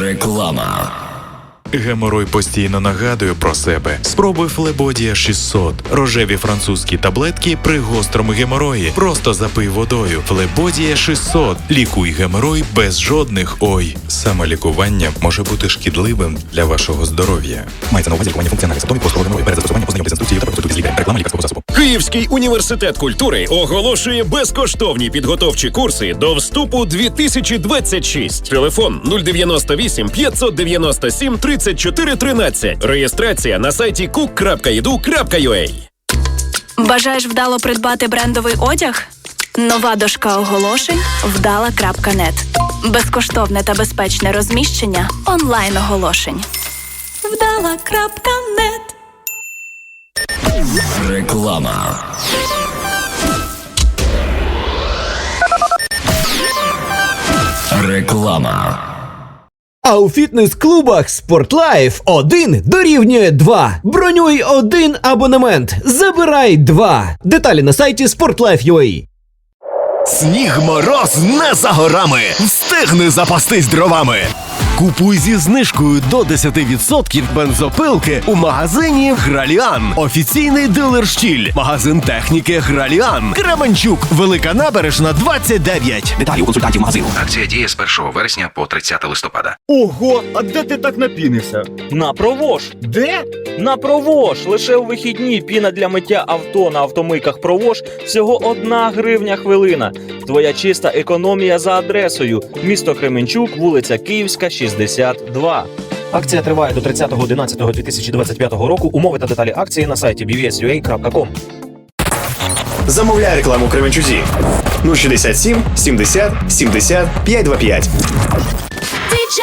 Реклама. Геморой постійно нагадує про себе. Спробуй Флебодія 600. Рожеві французькі таблетки при гострому геморої. Просто запий водою. Флебодія 600. Лікуй геморой без жодних ой. Самолікування може бути шкідливим для вашого здоров'я. Мається на увазі лікування функціональних симптомів посткового геморою. Перед застосуванням познайомтесь з інструкцією та проконсультуйтесь з лікарем. Реклама лікарського. Київський університет культури оголошує безкоштовні підготовчі курси до вступу 2026. Телефон 098 597 34 13. Реєстрація на сайті cook.edu.ua. Бажаєш вдало придбати брендовий одяг? Нова дошка оголошень вдала.нет. Безкоштовне та безпечне розміщення онлайн оголошень. Вдала.нет Реклама. Реклама. А у фітнес-клубах Спортлайф 1 дорівнює 2. Бронюй один абонемент. Забирай 2. Деталі на сайті Sportlife.ua Сніг мороз не за горами. Встигни запастись дровами. Купуй зі знижкою до 10% бензопилки у магазині Граліан. Офіційний дилер Щіль. Магазин техніки Граліан. Кременчук. Велика набережна 29. Деталі у консультантів магазину. Акція діє з 1 вересня по 30 листопада. Ого, а де ти так напінився? На провож. Де? На провож. Лише у вихідні піна для миття авто на автомийках провож всього одна гривня хвилина. Твоя чиста економія за адресою. Місто Кременчук, вулиця Київська, 62. Акція триває до 30.11.2025 року. Умови та деталі акції на сайті bvsua.com. Замовляй рекламу Кременчузі. 067 70 70 525. DJ